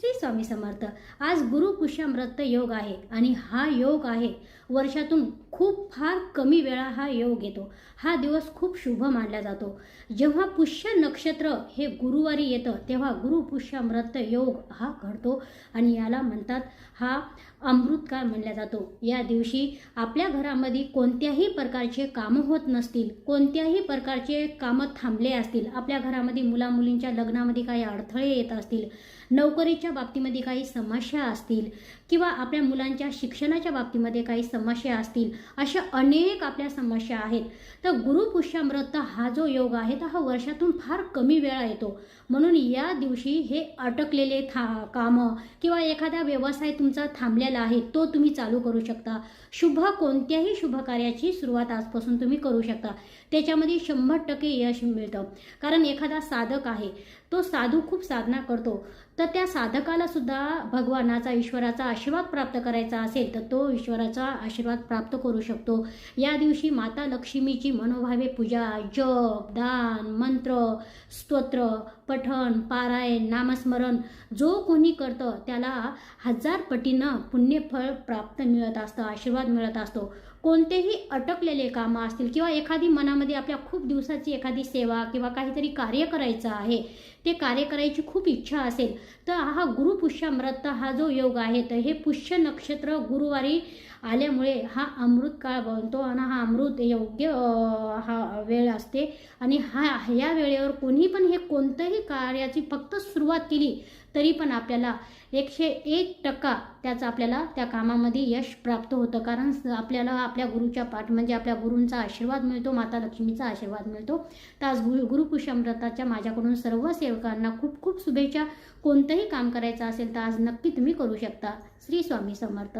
श्री स्वामी समर्थ. आज गुरु कुशामृत योग आहे आणि हा योग आहे. वर्षातून खूप फार कमी वेळा हा योग येतो. हा दिवस खूप शुभ मानला जातो. जेव्हा पुष्य नक्षत्र हे गुरुवारी येतं तेव्हा गुरु पुष्यामृत योग हा घडतो आणि याला म्हणतात हा अमृतकाळ म्हणला जातो. या दिवशी आपल्या घरामध्ये कोणत्याही प्रकारचे कामं होत नसतील कोणत्याही प्रकारचे कामं थांबले असतील आपल्या घरामध्ये मुलामुलींच्या लग्नामध्ये काही अडथळे येत असतील नोकरीच्या बाबतीत बाबतीमध्ये काही समस्या असतील किंवा आपल्या मुलांच्या शिक्षणाच्या बाबतीमध्ये काही समस्या असतील अशा अनेक आपल्या समस्या आहेत. तर गुरुपुष्यामृत हा जो योग आहे तर हा वर्षातून फार कमी वेळा येतो. म्हणून या दिवशी हे अटकलेले था कामं किंवा एखादा व्यवसाय तुमचा थांबलेला आहे तो तुम्ही चालू करू शकता. शुभ कोणत्याही शुभ कार्याची सुरुवात आजपासून तुम्ही करू शकता. त्याच्यामध्ये शंभर टक्के यश मिळतं. कारण एखादा साधक आहे तो साधू खूप साधना करतो. तर त्या साधकाला सुद्धा भगवानाचा ईश्वराचा आशीर्वाद प्राप्त करायचा असेल तर तो ईश्वराचा आशीर्वाद प्राप्त करू शकतो. या दिवशी माता लक्ष्मीची मनोभावे पूजा जप दान मंत्र स्तोत्र पठण पारायण नामस्मरण जो कोणी करतं त्याला हजार पटीनं पुण्यफळ प्राप्त मिळत असतं आशीर्वाद मिळत असतो. कोणतेही अटकलेले कामं असतील किंवा एखादी मनामध्ये आपल्या खूप दिवसाची एखादी सेवा किंवा काहीतरी कार्य करायचं आहे ते कार्य करायची खूप इच्छा असेल तर हा गुरुपुष्यामृत हा जो योग आहे तर हे पुष्य नक्षत्र गुरुवारी आल्यामुळे हा अमृत काळ बनतो आणि हा अमृत योग्य हा वेळ असते. आणि हा ह्या वेळेवर कोणी पण हे कोणतंही कार्याची फक्त सुरुवात केली तरी पण आपल्याला एकशे एक टक्का त्याचं आपल्याला त्या कामामध्ये यश प्राप्त होतं. कारण आपल्याला आपल्या गुरुच्या पाठ म्हणजे आपल्या गुरूंचा आशीर्वाद मिळतो माता लक्ष्मीचा आशीर्वाद मिळतो. तर आज गुरु गुरुपुष्यामृताच्या माझ्याकडून सर्व सेवकांना खूप खूप शुभेच्छा. कोणतंही काम करायचं असेल तर आज नक्की तुम्ही करू शकता. श्री स्वामी समर्थ.